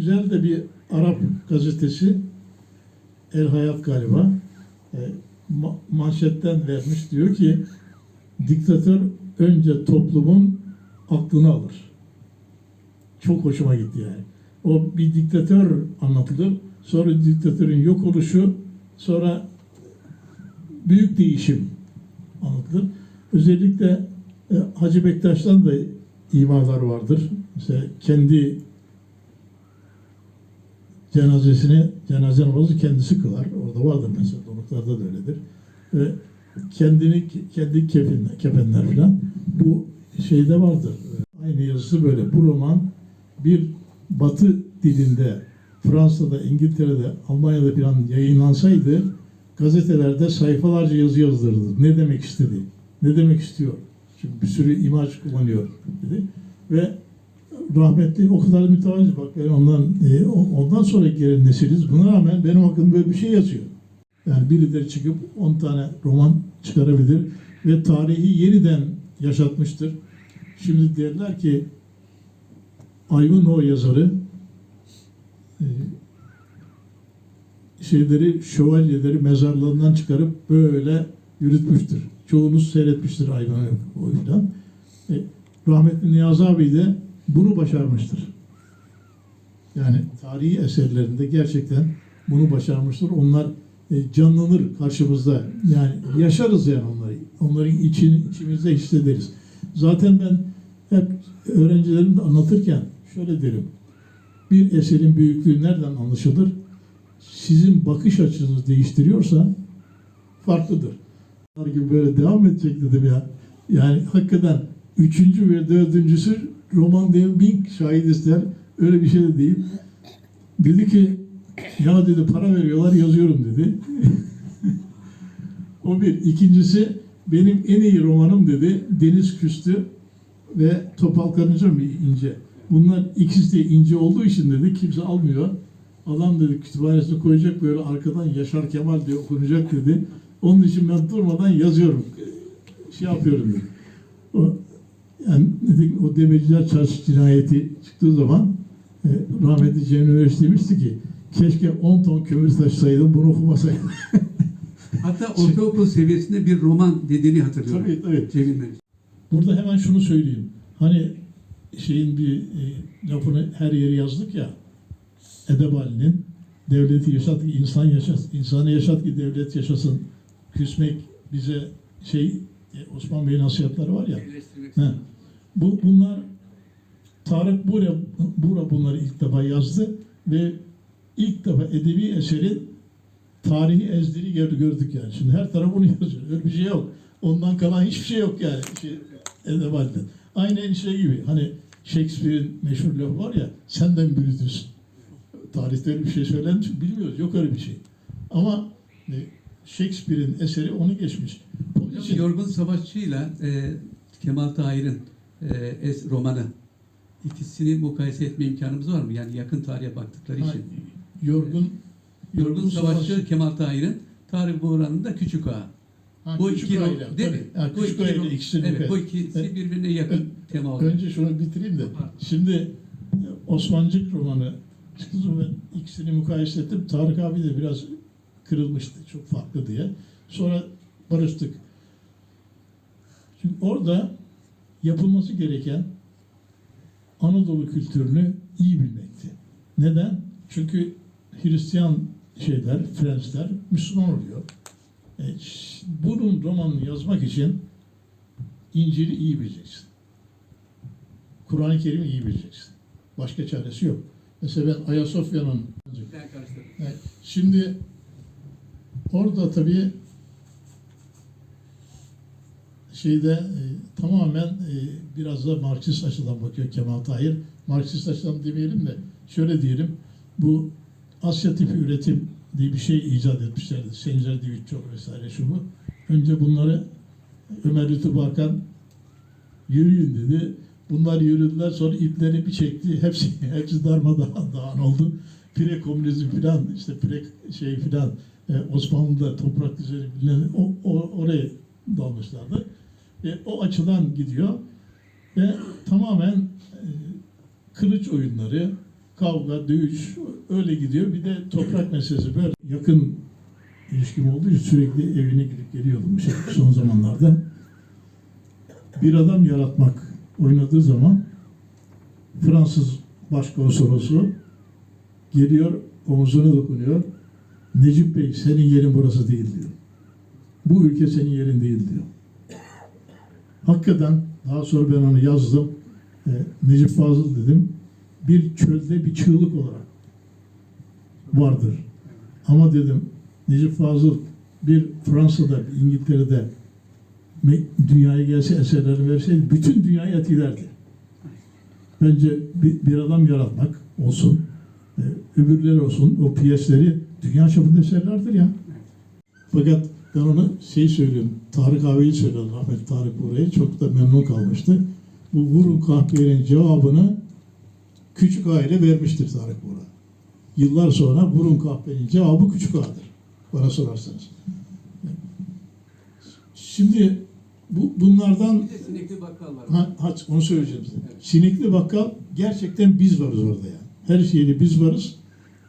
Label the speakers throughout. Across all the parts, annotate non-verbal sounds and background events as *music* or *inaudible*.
Speaker 1: güzel de bir Arap gazetesi El Hayat galiba e, ma- manşetten vermiş diyor ki diktatör önce toplumun aklını alır. Çok hoşuma gitti yani. O bir diktatör anlatılır. Sonra diktatörün yok oluşu, sonra büyük değişim anlatılır. Özellikle e, Hacı Bektaş'tan da imalar vardır. Mesela kendi cenazesini, cenaze namazı kendisi kılar. Orada vardır mesela, donuklarda da öyledir. Ve kendini, kendi kefenler, kefenler falan bu şeyde vardır. Aynı yazısı böyle. Bu roman bir batı dilinde Fransa'da, İngiltere'de, Almanya'da falan yayınlansaydı gazetelerde sayfalarca yazı yazdırırdı. Ne demek istedi? Ne demek istiyor? Çünkü bir sürü imaj kullanıyor dedi. Ve rahmetli o kadar mütevazi bak ben ondan e, ondan sonra gelen nesiliz. Buna rağmen benim hakkımda böyle bir şey yazıyor. Yani birileri çıkıp 10 tane roman çıkarabilir ve tarihi yeniden yaşatmıştır. Şimdi derler ki Ivanhoe yazarı e, şeyleri, şövalyeleri mezarlarından çıkarıp böyle yürütmüştür. Çoğunuz seyretmiştir Ivanhoe'dan. E, rahmetli Niyazi abi de bunu başarmıştır. Yani tarihi eserlerinde gerçekten bunu başarmıştır. Onlar e, canlanır karşımızda. Yani yaşarız yani onları. Onların için, içimizde hissederiz. Zaten ben hep öğrencilerimde anlatırken şöyle derim. Bir eserin büyüklüğü nereden anlaşılır? Sizin bakış açınızı değiştiriyorsa farklıdır. Gibi böyle devam edecek dedim ya. Yani hakikaten üçüncü ve dördüncüsü roman değil bin şahit ister. Öyle bir şey de değil. Dedi ki ya dedi para veriyorlar yazıyorum dedi. *laughs* o bir. İkincisi benim en iyi romanım dedi Deniz Küstü ve Topal Karınca mı ince. Bunlar ikisi de ince olduğu için dedi kimse almıyor. Adam dedi kütüphanesine koyacak böyle arkadan Yaşar Kemal diye okunacak dedi. Onun için ben durmadan yazıyorum. Şey yapıyorum dedi. Yani o demirciler çarşı cinayeti çıktığı zaman e, rahmetli Cem Üniversitesi demişti ki keşke 10 ton kömür taşısaydım bunu okumasaydım. *laughs*
Speaker 2: Hatta ortaokul seviyesinde bir roman dediğini hatırlıyorum.
Speaker 1: tabii tabii.
Speaker 2: Cemil Meriç.
Speaker 1: Burada hemen şunu söyleyeyim. Hani şeyin bir e, lafını her yere yazdık ya. Edebali'nin devleti yaşat ki insan yaşasın, insanı yaşat ki devlet yaşasın. Küsmek bize şey Osman Bey'in nasihatleri var ya. He. Bu bunlar Tarık Bura, Bura bunları ilk defa yazdı ve ilk defa edebi eserin tarihi ezdiri gör- gördük yani. Şimdi her taraf bunu *laughs* yazıyor. Öyle bir şey yok. Ondan kalan hiçbir şey yok yani. Şey, Edebal'den. Aynen şey gibi. Hani Shakespeare'in meşhur lafı var ya senden bürütürsün. Tarihte öyle bir şey söylendi çünkü bilmiyoruz. Yok öyle bir şey. Ama e, Shakespeare'in eseri onu geçmiş. Onun için
Speaker 2: Yorgun Savaşçı'yla e, Kemal Tahir'in e, es, romanı ikisini mukayese etme imkanımız var mı? Yani yakın tarihe baktıkları için.
Speaker 1: yorgun
Speaker 2: Yorgun Savaşçı Kemal Tahir'in Tarık Buğra'nın da Küçük Ağa.
Speaker 1: Ha,
Speaker 2: Bu
Speaker 1: küçük
Speaker 2: iki
Speaker 1: aile,
Speaker 2: değil mi?
Speaker 1: Ha,
Speaker 2: Bu
Speaker 1: küçük
Speaker 2: iki
Speaker 1: aile ikisini
Speaker 2: Evet, bu ikisi
Speaker 1: Evet.
Speaker 2: birbirine yakın
Speaker 1: Ön-
Speaker 2: tema olarak.
Speaker 1: Önce şunu bitireyim de. Şimdi e, Osmancık romanı zaman ben ikisini mukayese ettim. Tarık abi de biraz kırılmıştı. Çok farklı diye. Sonra barıştık. Şimdi orada yapılması gereken Anadolu kültürünü iyi bilmekti. Neden? Çünkü Hristiyan şeyler, Fransızlar Müslüman oluyor. E, bunun romanını yazmak için İncil'i iyi bileceksin. Kur'an-ı Kerim'i iyi bileceksin. Başka çaresi yok. Mesela ben Ayasofya'nın Şimdi orada tabii şeyde e, tamamen e, biraz da Marksist açıdan bakıyor Kemal Tahir. Marksist açıdan demeyelim de şöyle diyelim. Bu Asya tipi üretim diye bir şey icat etmişlerdi. Sencer Divitçoğlu vesaire şu bu. Önce bunları Ömer Lütfü Bakan yürüyün dedi. Bunlar yürüdüler sonra ipleri bir çekti. *laughs* Hepsi hepsi darmadağın dağın oldu. Pire komünizm filan işte pire şey filan e, Osmanlı'da toprak düzeni bilinen o, o, oraya dalmışlardı. E, o açıdan gidiyor ve tamamen e, kılıç oyunları, kavga, dövüş öyle gidiyor. Bir de toprak meselesi böyle yakın ilişkim olduğu için sürekli evine gidip geliyordum işte son zamanlarda. Bir adam yaratmak oynadığı zaman Fransız başkonsolosu geliyor omuzuna dokunuyor. Necip Bey senin yerin burası değil diyor. Bu ülke senin yerin değil diyor. Hakikaten daha sonra ben onu yazdım. E, Necip Fazıl dedim. Bir çölde bir çığlık olarak vardır. Ama dedim Necip Fazıl bir Fransa'da, bir İngiltere'de dünyaya gelse eserleri verseydi bütün dünyayı etkilerdi. Bence bir, bir adam yaratmak olsun, e, öbürleri olsun, o piyesleri dünya çapında eserlerdir ya. Fakat ben onu şey söylüyorum, Tarık abiyi söyledim, Ahmet Tarık burayı çok da memnun kalmıştı. Bu vurun kahvenin cevabını küçük aile vermiştir Tarık Bora. Yıllar sonra vurun kahvenin cevabı küçük ağadır. Bana sorarsanız. Şimdi bu, bunlardan
Speaker 2: Bir de sinekli bakkal var.
Speaker 1: Ha, ha, onu söyleyeceğim size.
Speaker 2: Evet.
Speaker 1: Sinekli bakkal gerçekten biz varız orada yani. Her şeyle biz varız.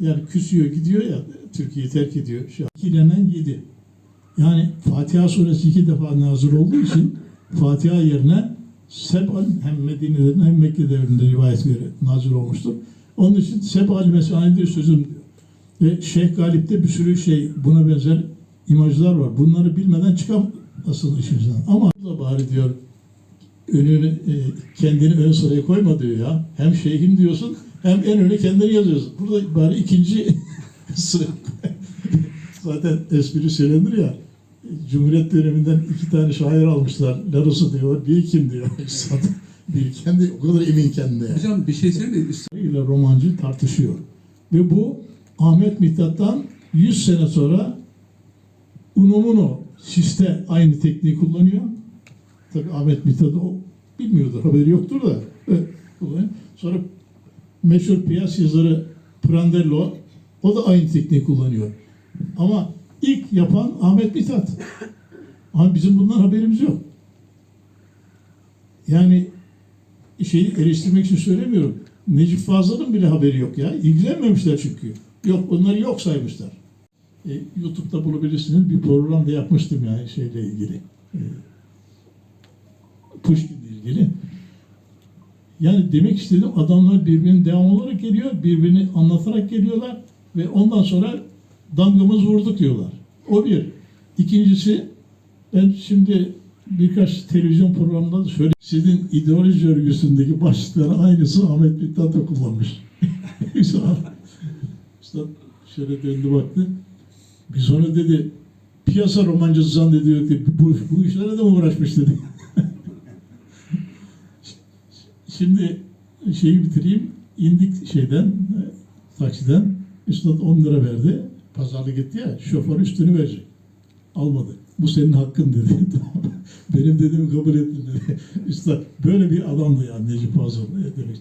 Speaker 1: Yani küsüyor gidiyor ya Türkiye'yi terk ediyor. Şu an. İkilenen yedi. Yani Fatiha suresi iki defa nazil olduğu için Fatiha yerine Seb'al hem Medine'de hem Mekke devrinde rivayet göre nazil olmuştur. Onun için Seb'al mesanidir sözüm diyor. Ve Şeyh Galip'te bir sürü şey buna benzer imajlar var. Bunları bilmeden çıkamazsın işimizden. Ama da bari diyor önünü e, kendini ön sıraya koyma diyor ya. Hem şeyhim diyorsun hem en öne kendini yazıyorsun. Burada bari ikinci *laughs* sıra. Zaten espri söylenir ya. Cumhuriyet döneminden iki tane şair almışlar. Laros'u diyorlar. Bir kim diyor. *laughs* Bir kendi o kadar emin kendine.
Speaker 2: Hocam bir şey söyleyeyim
Speaker 1: ile romancı tartışıyor. Ve bu Ahmet Mithat'tan 100 sene sonra Unamuno Siste aynı tekniği kullanıyor. Tabii Ahmet Mithat o bilmiyordur, haberi yoktur da. Evet. Sonra meşhur piyas yazarı Prandello o da aynı tekniği kullanıyor. Ama ilk yapan Ahmet Mithat. Ama bizim bundan haberimiz yok. Yani şeyi eleştirmek için söylemiyorum. Necip Fazıl'ın bile haberi yok ya. İlgilenmemişler çünkü. Yok bunları yok saymışlar. E, YouTube'da bulabilirsiniz. Bir program da yapmıştım yani şeyle ilgili. E, Pushkin'le ilgili. Yani demek istediğim adamlar birbirinin devam olarak geliyor. Birbirini anlatarak geliyorlar. Ve ondan sonra damgamız vurduk diyorlar. O bir. İkincisi ben şimdi birkaç televizyon programında da söyle. Sizin ideoloji örgüsündeki başlıkların aynısı Ahmet Mithat da kullanmış. *laughs* Üstad, şöyle döndü baktı. Biz onu dedi piyasa romancısı zannediyor ki bu, bu işlere de mi uğraşmış dedi. *laughs* Şimdi şeyi bitireyim. İndik şeyden, taksiden. Üstad 10 lira verdi. Pazarlık etti ya, şoför üstünü verecek. Almadı. Bu senin hakkın dedi. *laughs* Benim dediğimi kabul ettin dedi. *laughs* Üstad böyle bir adamdı yani Necip Fazıl demek.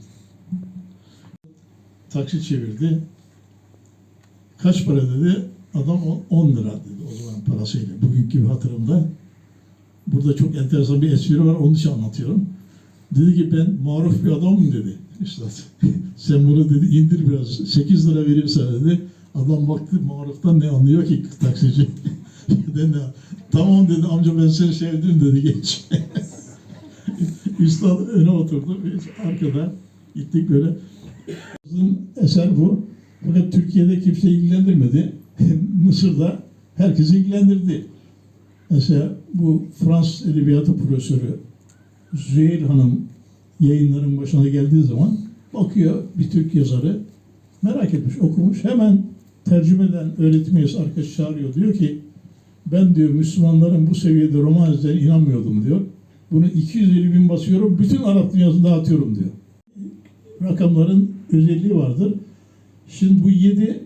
Speaker 1: Taksi çevirdi. Kaç para dedi? Adam on- 10 lira dedi o zaman parasıyla. Bugünkü bir hatırımda. Burada çok enteresan bir espri var. Onun için anlatıyorum. Dedi ki ben maruf bir adamım dedi. Üstad. *laughs* Sen bunu dedi indir biraz. 8 lira vereyim sana dedi. Adam baktı maruftan ne anlıyor ki taksici. *laughs* dedi? Tamam dedi amca ben seni sevdim dedi geç. *laughs* Üstad öne oturdu. Biz arkada gittik böyle. Bizim eser bu. Fakat Türkiye'de kimse ilgilendirmedi. Mısır'da herkesi ilgilendirdi. Mesela bu Fransız Edebiyatı Profesörü Züheyr Hanım yayınların başına geldiği zaman bakıyor bir Türk yazarı merak etmiş, okumuş. Hemen tercümeden öğretim üyesi arkadaş çağırıyor. Diyor ki ben diyor Müslümanların bu seviyede roman yazarına inanmıyordum diyor. Bunu 250 bin basıyorum, bütün Arap dünyasında dağıtıyorum diyor. Rakamların özelliği vardır. Şimdi bu yedi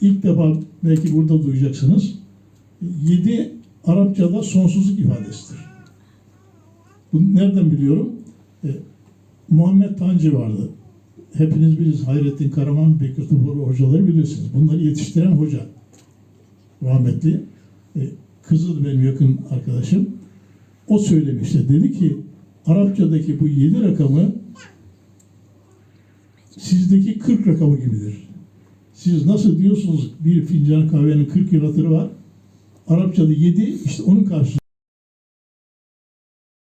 Speaker 1: ilk defa belki burada duyacaksınız. Yedi Arapçada sonsuzluk ifadesidir. Bunu nereden biliyorum? E, Muhammed Tancı vardı. Hepiniz bilirsiniz. Hayrettin Karaman, Bekir Tufur hocaları bilirsiniz. Bunları yetiştiren hoca. Rahmetli. E, kızı benim yakın arkadaşım. O söylemişti. Dedi ki Arapçadaki bu yedi rakamı sizdeki 40 rakamı gibidir. Siz nasıl diyorsunuz bir fincan kahvenin 40 yıl hatırı var. Arapçada 7 işte onun karşılığı.